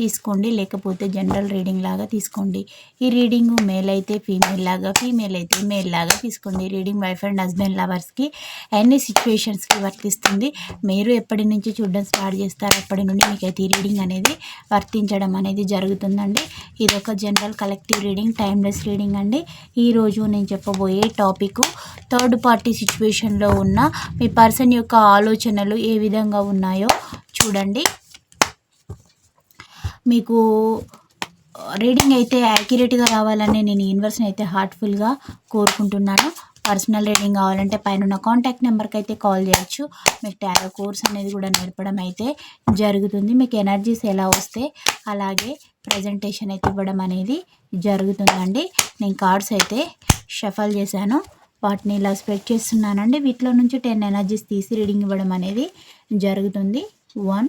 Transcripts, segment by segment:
తీసుకోండి. లేకపోతే general reading లాగా తీసుకోండి. ఈ రీడింగ్ మేల్ అయితే ఫీమేల్ లాగా ఫీమేల్ అయితే మేల్ లాగా తీసుకోండి. రీడింగ్ వైఫ్ అండ్ హస్బెండ్ లవర్స్కి అన్ని సిచ్యువేషన్స్కి వర్తిస్తుంది మీరు ఎప్పటి నుంచి చూడడం స్టార్ట్ చేస్తారు అప్పటి నుండి మీకైతే ఈ రీడింగ్ అనేది వర్తించడం అనేది జరుగుతుందండి. ఇది ఒక general collective reading timeless reading అండి. ఈరోజు నేను చెప్పబోయే టాపిక్ థర్డ్ పార్టీ సిచ్యువేషన్లో ఉన్న మీ పర్సన్ యొక్క ఆలోచనలు ఏ విధంగా ఉన్నాయో చూడండి. మీకు రీడింగ్ అయితే యాక్యురేట్గా రావాలని నేను యూనివర్స్ని అయితే హార్ట్ఫుల్గా కోరుకుంటున్నాను. పర్సనల్ రీడింగ్ కావాలంటే పైన ఉన్న కాంటాక్ట్ నెంబర్కి అయితే కాల్ చేయొచ్చు. మీకు టారో కోర్స్ అనేది కూడా నేర్పడం అయితే జరుగుతుంది. మీకు ఎనర్జీస్ ఎలా వస్తే అలాగే ప్రజెంటేషన్ అయితే ఇవ్వడం అనేది జరుగుతుందండి. నేను కార్డ్స్ అయితే షఫల్ చేశాను. వాటిని ఇలా స్ప్రెడ్ చేస్తున్నానండి. వీటిలో నుంచి టెన్ ఎనర్జీస్ తీసి రీడింగ్ ఇవ్వడం అనేది జరుగుతుంది. One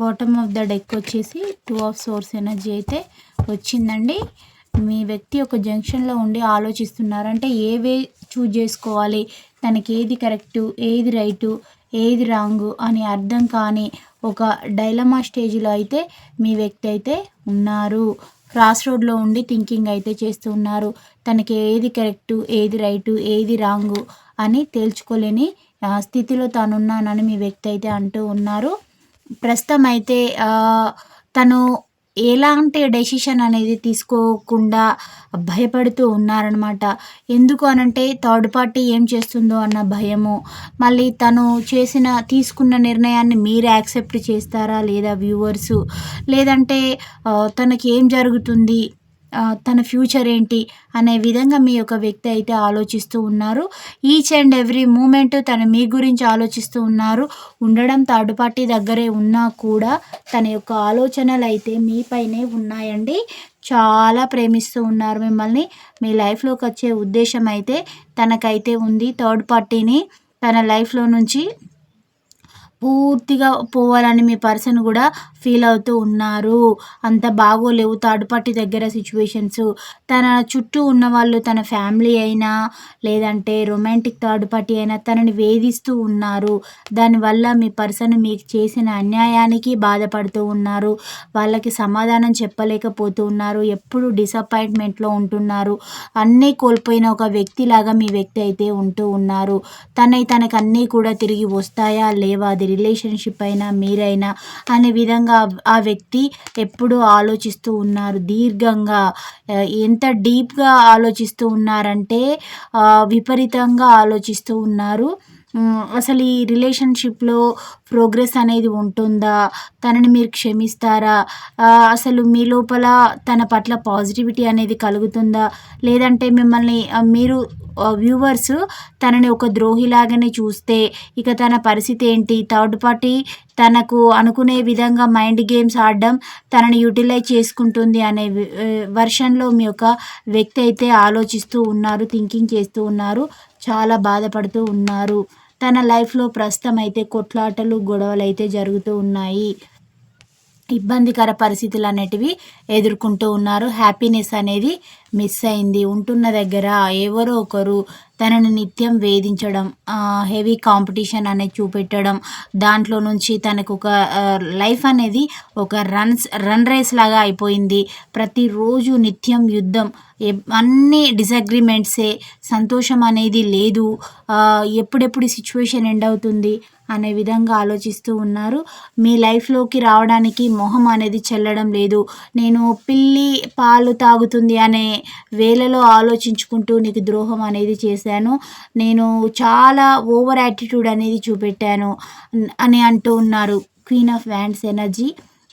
Bottom of the deck వచ్చేసి టూ ఆఫ్ సోర్స్ ఎనర్జీ అయితే వచ్చిందండి. మీ వ్యక్తి ఒక జంక్షన్లో ఉండి ఆలోచిస్తున్నారంటే ఏ వే చూజ్ చేసుకోవాలి? తనకి ఏది కరెక్టు ఏది రైటు ఏది రాంగు అని అర్థం కాని ఒక డైలమా స్టేజ్లో అయితే మీ వ్యక్తి అయితే ఉన్నారు. క్రాస్ రోడ్లో ఉండి థింకింగ్ అయితే చేస్తూ ఉన్నారు. తనకి ఏది కరెక్టు ఏది రైటు ఏది రాంగు అని తేల్చుకోలేని స్థితిలో తానున్నానని మీ వ్యక్తి అయితే అంటూ ఉన్నారు. ప్రస్తుతం అయితే తను ఎలాంటి డెసిషన్ అనేది తీసుకోకుండా భయపడుతూ ఉన్నారనమాట ఎందుకు అనంటే థర్డ్ పార్టీ ఏం చేస్తుందో అన్న భయము మళ్ళీ తను చేసిన తీసుకున్న నిర్ణయాన్ని మీరు యాక్సెప్ట్ చేస్తారా లేదా వ్యూవర్సు? లేదంటే తనకి ఏం జరుగుతుంది? తన ఫ్యూచర్ ఏంటి అనే విధంగా మీ యొక్క వ్యక్తి అయితే ఆలోచిస్తూ ఉన్నారు. ఈచ్ అండ్ ఎవ్రీ మూమెంట్ తను మీ గురించి ఆలోచిస్తూ ఉన్నారు. ఉండడం థర్డ్ పార్టీ దగ్గరే ఉన్నా కూడా తన యొక్క ఆలోచనలు అయితే మీపైనే ఉన్నాయండి. చాలా ప్రేమిస్తూ ఉన్నారు మిమ్మల్ని. మీ లైఫ్లోకి వచ్చే ఉద్దేశం అయితే తనకైతే ఉంది. థర్డ్ పార్టీని తన లైఫ్లో నుంచి పూర్తిగా పోవాలని మీ పర్సన్ కూడా ఫీల్ అవుతూ ఉన్నారు. అంత బాగోలేవు థర్డ్ పార్టీ దగ్గర సిచ్యువేషన్స్. తన చుట్టూ ఉన్న వాళ్ళు తన ఫ్యామిలీ అయినా లేదంటే రొమాంటిక్ థర్డ్ పార్టీ అయినా తనని వేధిస్తూ ఉన్నారు. దానివల్ల మీ పర్సన్ మీకు చేసిన అన్యాయానికి బాధపడుతూ ఉన్నారు. వాళ్ళకి సమాధానం చెప్పలేకపోతూ ఉన్నారు. ఎప్పుడు డిసప్పాయింట్మెంట్లో ఉంటున్నారు. అన్నీ కోల్పోయిన ఒక వ్యక్తిలాగా మీ వ్యక్తి అయితే ఉంటూ ఉన్నారు. తనై తనకు అన్నీ కూడా తిరిగి వస్తాయా లేవా అది రిలేషన్షిప్ అయినా మీరైనా అనే విధంగా ఆ వ్యక్తి ఎప్పుడూ ఆలోచిస్తూ ఉన్నారు. దీర్ఘంగా ఎంత డీప్గా ఆలోచిస్తూ ఉన్నారంటే విపరీతంగా ఆలోచిస్తూ ఉన్నారు. అసలు ఈ రిలేషన్షిప్లో ప్రోగ్రెస్ అనేది ఉంటుందా? తనని మీరు క్షమిస్తారా? అసలు మీ లోపల తన పట్ల పాజిటివిటీ అనేది కలుగుతుందా? లేదంటే మిమ్మల్ని మీరు వ్యూవర్స్ తనని ఒక ద్రోహిలాగానే చూస్తే ఇక తన పరిస్థితి ఏంటి? థర్డ్ పార్టీ తనకు అనుకునే విధంగా మైండ్ గేమ్స్ ఆడడం తనని యూటిలైజ్ చేసుకుంటుంది అనే వర్షన్లో మీ యొక్క వ్యక్తి అయితే ఆలోచిస్తూ ఉన్నారు థింకింగ్ చేస్తూ ఉన్నారు చాలా బాధపడుతూ ఉన్నారు. తన లైఫ్లో ప్రస్తుతం అయితే కొట్లాటలు గొడవలు అయితే జరుగుతూ ఉన్నాయి. ఇబ్బందికర పరిస్థితులు అనేటివి ఎదుర్కొంటూ ఉన్నారు. హ్యాపీనెస్ అనేది మిస్ అయింది. ఉంటున్న దగ్గర ఎవరో ఒకరు తనని నిత్యం వేధించడం హెవీ కాంపిటీషన్ అనేది చూపెట్టడం దాంట్లో నుంచి తనకు ఒక లైఫ్ అనేది ఒక రన్స్ రన్ రేస్ లాగా అయిపోయింది. ప్రతిరోజు నిత్యం యుద్ధం అన్ని డిసగ్రిమెంట్సే సంతోషం అనేది లేదు. ఎప్పుడెప్పుడు సిచ్యువేషన్ ఎండ్ అవుతుంది అనే విధంగా ఆలోచిస్తూ ఉన్నారు. మీ లైఫ్లోకి రావడానికి మొహం అనేది చెల్లడం లేదు. నేను పిల్లి పాలు తాగుతుంది అనే వేలలో ఆలోచించుకుంటూ నీకు ద్రోహం అనేది చేశాను. నేను చాలా ఓవర్ యాటిట్యూడ్ అనేది చూపెట్టాను అని అంటూ ఉన్నారు. క్వీన్ ఆఫ్ వ్యాండ్స్ ఎనర్జీ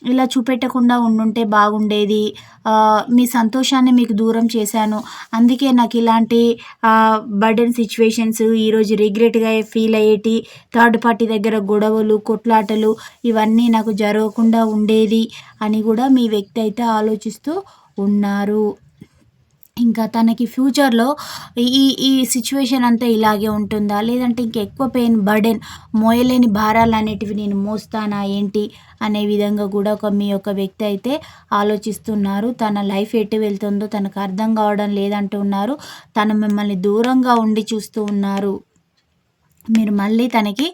ఇలా చూపెట్టకుండా ఉండుంటే బాగుండేది. మీ సంతోషాన్ని మీకు దూరం చేశాను. అందుకే నాకు ఇలాంటి బర్డెన్ సిచ్యువేషన్స్ ఈరోజు రిగ్రెట్గా ఫీల్ అయ్యేటి థర్డ్ పార్టీ దగ్గర గొడవలు కొట్లాటలు ఇవన్నీ నాకు జరగకుండా ఉండేది అని కూడా మీ వ్యక్తి అయితే ఆలోచిస్తూ ఉన్నారు. ఇంకా తనకి ఫ్యూచర్లో ఈ ఈ సిచ్యువేషన్ అంతా ఇలాగే ఉంటుందా? లేదంటే ఇంకా ఎక్కువ పెయిన్ బర్డెన్ మోయలేని భారాలు అనేటివి నేను మోస్తానా? ఏంటి? అనే విధంగా కూడా ఒక మీ యొక్క వ్యక్తి అయితే ఆలోచిస్తున్నారు. తన లైఫ్ ఎటు వెళ్తుందో తనకు అర్థం కావడం లేదంటున్నారు. తను మిమ్మల్ని దూరంగా ఉండి చూస్తూ ఉన్నారు. మీరు మళ్ళీ తనకి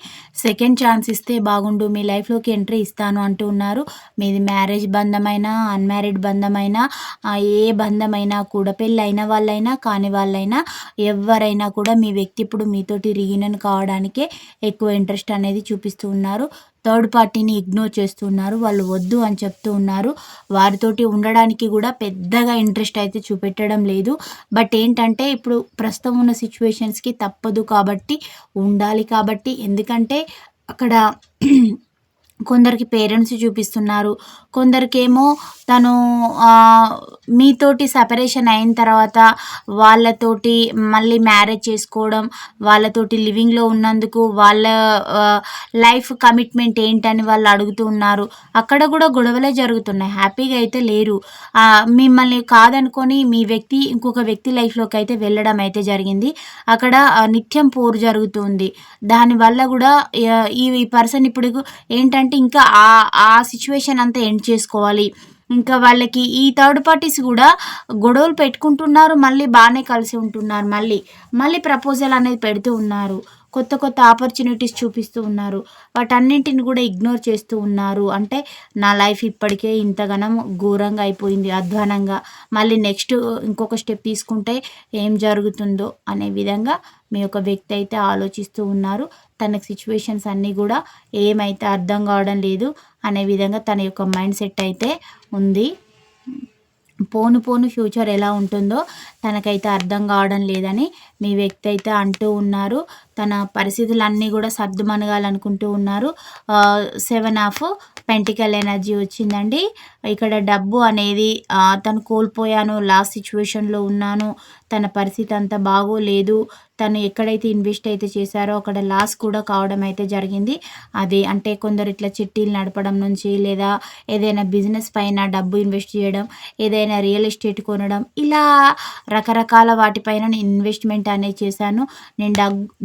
సెకండ్ ఛాన్స్ ఇస్తే బాగుండు మీ లైఫ్లోకి ఎంట్రీ ఇస్తాను అంటూ ఉన్నారు. మీది మ్యారేజ్ బంధమైనా అన్మ్యారీడ్ బంధమైనా ఏ బంధమైనా కూడా పెళ్ళి అయిన వాళ్ళైనా కాని వాళ్ళైనా ఎవరైనా కూడా మీ వ్యక్తి ఇప్పుడు మీతోటి రీయూనియన్ కావడానికే ఎక్కువ ఇంట్రెస్ట్ అనేది చూపిస్తూ ఉన్నారు. థర్డ్ పార్టీని ఇగ్నోర్ చేస్తున్నారు. వాళ్ళు వద్దు అని చెప్తూ ఉన్నారు. వారితోటి ఉండడానికి కూడా పెద్దగా ఇంట్రెస్ట్ అయితే చూపెట్టడం లేదు. బట్ ఏంటంటే ఇప్పుడు ప్రస్తుతం ఉన్న సిచ్యువేషన్స్కి తప్పదు కాబట్టి ఉండాలి కాబట్టి. ఎందుకంటే అక్కడ కొందరికి పేరెంట్స్ చూపిస్తున్నారు. కొందరికేమో తను మీతోటి సపరేషన్ అయిన తర్వాత వాళ్ళతోటి మళ్ళీ మ్యారేజ్ చేసుకోవడం వాళ్ళతోటి లివింగ్లో ఉన్నందుకు వాళ్ళ లైఫ్ కమిట్మెంట్ ఏంటని వాళ్ళు అడుగుతూ ఉన్నారు. అక్కడ కూడా గొడవలే జరుగుతున్నాయి. హ్యాపీగా అయితే లేరు. మిమ్మల్ని కాదనుకొని మీ వ్యక్తి ఇంకొక వ్యక్తి లైఫ్లోకి అయితే వెళ్ళడం అయితే జరిగింది. అక్కడ నిత్యం పోరు జరుగుతుంది దానివల్ల కూడా ఈ పర్సన్ ఇప్పుడు ఏంటంటే ఇంకా ఆ ఆ సిచ్యువేషన్ అంతా ఎండ్ చేసుకోవాలి. ఇంకా వాళ్ళకి ఈ థర్డ్ పార్టీస్ కూడా గొడవలు పెట్టుకుంటున్నారు మళ్ళీ బాగానే కలిసి ఉంటున్నారు మళ్ళీ మళ్ళీ ప్రపోజల్ అనేది పెడుతూ ఉన్నారు. కొత్త కొత్త ఆపర్చునిటీస్ చూపిస్తూ ఉన్నారు. వాటన్నింటిని కూడా ఇగ్నోర్ చేస్తూ ఉన్నారు. అంటే నా లైఫ్ ఇప్పటికే ఇంతగానం ఘోరంగా అయిపోయింది అధ్వానంగా. మళ్ళీ నెక్స్ట్ ఇంకొక స్టెప్ తీసుకుంటే ఏం జరుగుతుందో అనే విధంగా మీ యొక్క వ్యక్తి అయితే ఆలోచిస్తూ ఉన్నారు. తనకు సిచ్యువేషన్స్ అన్నీ కూడా ఏమైతే అర్థం కావడం లేదు అనే విధంగా తన యొక్క మైండ్ సెట్ అయితే ఉంది. పోను పోను ఫ్యూచర్ ఎలా ఉంటుందో తనకైతే అర్థం కావడం లేదని మీ వ్యక్తి అయితే అంటూ ఉన్నారు. తన పరిస్థితులన్నీ కూడా సర్దుమనగాలనుకుంటూ ఉన్నారు. సెవెన్ ఆఫ్ పెంటికల్ ఎనర్జీ వచ్చిందండి. ఇక్కడ డబ్బు అనేది తను కోల్పోయాను లాస్ట్ సిచ్యువేషన్లో ఉన్నాను తన పరిస్థితి అంత బాగోలేదు తను ఎక్కడైతే ఇన్వెస్ట్ అయితే చేశారో అక్కడ లాస్ కూడా కావడం అయితే జరిగింది. అది అంటే కొందరు ఇట్లా చిట్టీలు నడపడం నుంచి లేదా ఏదైనా బిజినెస్ పైన డబ్బు ఇన్వెస్ట్ చేయడం ఏదైనా రియల్ ఎస్టేట్ కొనడం ఇలా రకరకాల వాటిపైన నేను ఇన్వెస్ట్మెంట్ అనేది చేశాను. నేను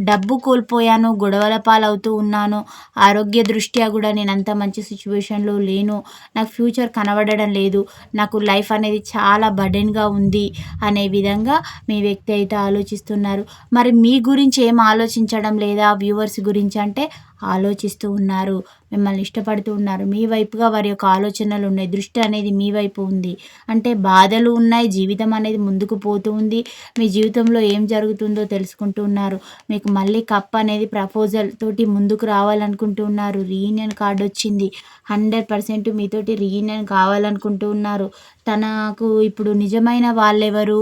డబ్బు కోల్పోయాను గొడవల పాలవుతూ ఉన్నాను. ఆరోగ్య దృష్ట్యా కూడా నేను అంత మంచి సిచ్యువేషన్లో లేను. నాకు ఫ్యూచర్ కనబడడం లేదు. నాకు లైఫ్ అనేది చాలా బర్డెన్గా ఉంది అనే విధంగా మీ వ్యక్తి అయితే ఆలోచిస్తున్నారు. మరి మీ గురించి ఏం ఆలోచించడం లేదా వ్యూవర్స్ గురించి అంటే ఆలోచిస్తూ ఉన్నారు. మిమ్మల్ని ఇష్టపడుతూ ఉన్నారు. మీ వైపుగా వారి యొక్క ఆలోచనలు ఉన్నాయి. దృష్టి అనేది మీ వైపు ఉంది. అంటే బాధలు ఉన్నాయి. జీవితం అనేది ముందుకు పోతూ ఉంది. మీ జీవితంలో ఏం జరుగుతుందో తెలుసుకుంటూ ఉన్నారు. మీకు మళ్ళీ కప్ అనేది ప్రపోజల్ తోటి ముందుకు రావాలనుకుంటూ ఉన్నారు. రీయూనియన్ కార్డు వచ్చింది. హండ్రెడ్ పర్సెంట్ మీతోటి రీయూనియన్ కావాలనుకుంటూ ఉన్నారు. తనకు ఇప్పుడు నిజమైన వాళ్ళెవరు?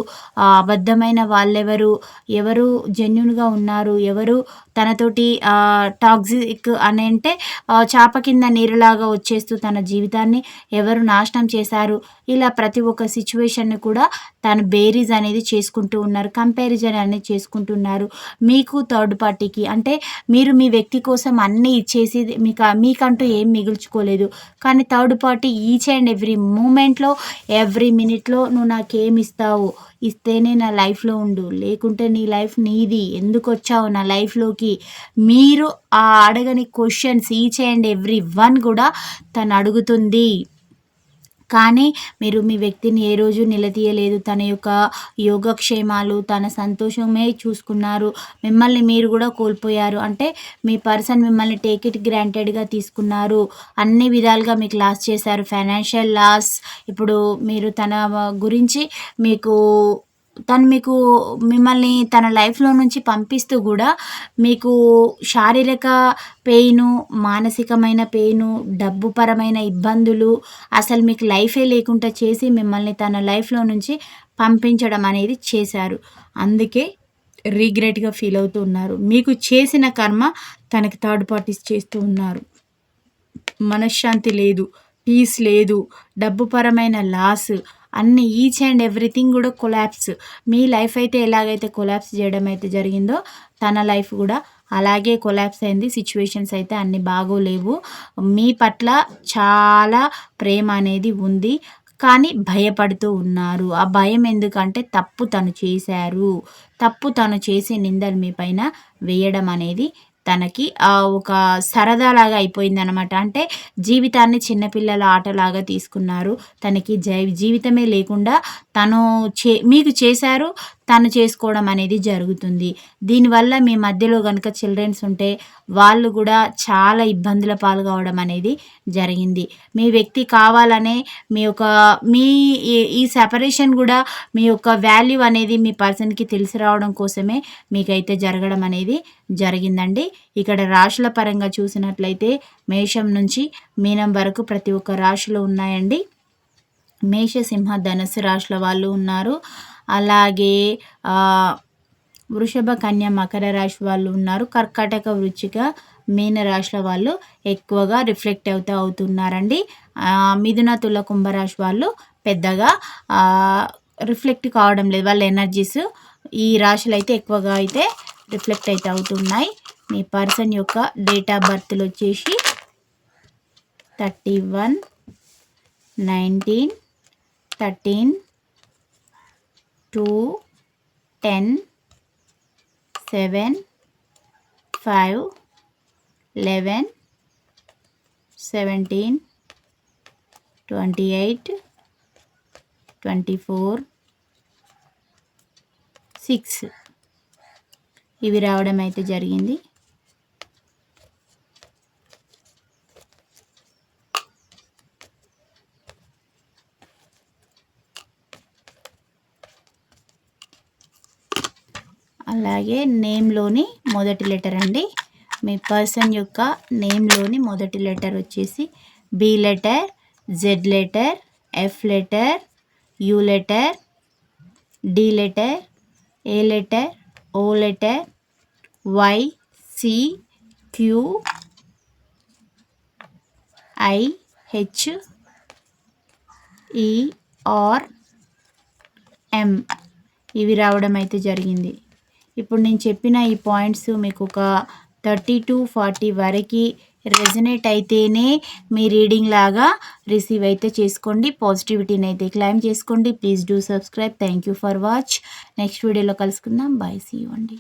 అబద్ధమైన వాళ్ళెవరు? ఎవరు జెన్యున్గా ఉన్నారు? ఎవరు తనతోటి టాక్సిక్ అని అంటే చాప కింద నీరులాగా వచ్చేస్తూ తన జీవితాన్ని ఎవరు నాశనం చేశారు? ఇలా ప్రతి ఒక్క సిచ్యువేషన్ని కూడా తను బేరీజ్ అనేది చేసుకుంటూ ఉన్నారు కంపారిజన్ అనేది చేసుకుంటున్నారు మీకు థర్డ్ పార్టీకి అంటే మీరు మీ వ్యక్తి కోసం అన్నీ ఇచ్చేసి మీకు మీకంటూ ఏం మిగుల్చుకోలేదు. కానీ third party each and every మూమెంట్లో ఎవ్రీ మినిట్లో నువ్వు నాకేం ఇస్తావు? ఇస్తేనే నా లైఫ్లో ఉండు. లేకుంటే నీ లైఫ్ నీది. ఎందుకు వచ్చావు నా లైఫ్లోకి మీరు ఆ అడగని questions each and every one కూడా తను అడుగుతుంది. కానీ మీరు మీ వ్యక్తిని ఏ రోజు నిలదీయలేదు. తన యొక్క యోగక్షేమాలు తన సంతోషమే చూసుకున్నారు. మిమ్మల్ని మీరు కూడా కోల్పోయారు. అంటే మీ పర్సన్ మిమ్మల్ని టేక్ ఇట్ గ్రాంటెడ్గా తీసుకున్నారు. అన్ని విధాలుగా మీకు లాస్ చేశారు. ఫైనాన్షియల్ లాస్ ఇప్పుడు మీరు తన గురించి మీకు తను మీకు మిమ్మల్ని తన లైఫ్లో నుంచి పంపిస్తూ కూడా మీకు శారీరక పెయిను మానసికమైన పెయిను డబ్బు పరమైన ఇబ్బందులు అసలు మీకు లైఫే లేకుండా చేసి మిమ్మల్ని తన లైఫ్లో నుంచి పంపించడం అనేది చేశారు. అందుకే రీగ్రెట్గా ఫీల్ అవుతూ ఉన్నారు. మీకు చేసిన కర్మ తనకి థర్డ్ పార్టీస్ చేస్తూ ఉన్నారు. మనశ్శాంతి లేదు పీస్ లేదు డబ్బు పరమైన లాస్ అన్ని ఈచ్ అండ్ ఎవ్రీథింగ్ కూడా కొలాప్స్ మీ లైఫ్ అయితే ఎలాగైతే కొలాప్స్ చేయడం అయితే జరిగిందో తన లైఫ్ కూడా అలాగే కొలాప్స్ అయింది. సిచ్యువేషన్స్ అయితే అన్ని బాగోలేవు. మీ పట్ల చాలా ప్రేమ అనేది ఉంది. కానీ భయపడుతూ ఉన్నారు. ఆ భయం ఎందుకంటే తప్పు తను చేశారు. తప్పు తను చేసే నిందలు మీ పైన వేయడం అనేది తనకి ఒక సరదాలాగా అయిపోయింది అనమాట అంటే జీవితాన్ని చిన్నపిల్లల ఆటలాగా తీసుకున్నారు. తనకి జై జీవితమే లేకుండా తను చే మీకు చేశారు తను చేసుకోవడం అనేది జరుగుతుంది. దీనివల్ల మీ మధ్యలో కనుక చిల్డ్రన్స్ ఉంటే వాళ్ళు కూడా చాలా ఇబ్బందుల పాలు కావడం అనేది జరిగింది. మీ వ్యక్తి కావాలనే మీ యొక్క మీ ఈ సెపరేషన్ కూడా మీ యొక్క వాల్యూ అనేది మీ పర్సన్కి తెలిసి రావడం కోసమే మీకైతే జరగడం అనేది జరిగిందండి. ఇక్కడ రాశుల పరంగా చూసినట్లయితే మేషం నుంచి మీనం వరకు ప్రతి ఒక్క రాశిలో ఉన్నాయండి. మేషసింహ ధనుసు రాశుల వాళ్ళు ఉన్నారు. అలాగే వృషభ కన్య మకర రాశి వాళ్ళు ఉన్నారు. కర్కాటక వృచ్చిక మీన రాశుల వాళ్ళు ఎక్కువగా రిఫ్లెక్ట్ అవుతూ అవుతున్నారండి. మిథున తుల కుంభరాశి వాళ్ళు పెద్దగా రిఫ్లెక్ట్ కావడం లేదు. వాళ్ళ ఎనర్జీస్ ఈ రాశులు అయితే ఎక్కువగా అయితే రిఫ్లెక్ట్ అయితే అవుతున్నాయి. మీ పర్సన్ యొక్క డేట్ ఆఫ్ బర్త్లు వచ్చేసి thirty one nineteen thirteen two ten seven five eleven seventeen twenty eight twenty four six. ఇవి రావడం అయితే జరిగింది. అలాగే నేమ్లోని మొదటి లెటర్ అండి. మీ పర్సన్ యొక్క నేమ్లోని మొదటి లెటర్ వచ్చేసి B letter Z letter F letter U letter D letter A letter O letter Y C Q I H E R M. ఇవి రావడం అయితే జరిగింది. ఇప్పుడు నేను చెప్పిన ఈ పాయింట్స్ మీకు ఒక థర్టీ టు ఫార్టీ వరకు రెజనేట్ అయితేనే మీ రీడింగ్ లాగా రిసీవ్ అయితే చేసుకోండి. పాజిటివిటీని అయితే క్లైమ్ చేసుకోండి. Please do subscribe thank you for watch next వీడియోలో కలుసుకుందాం. బాయ్ సీ అండి.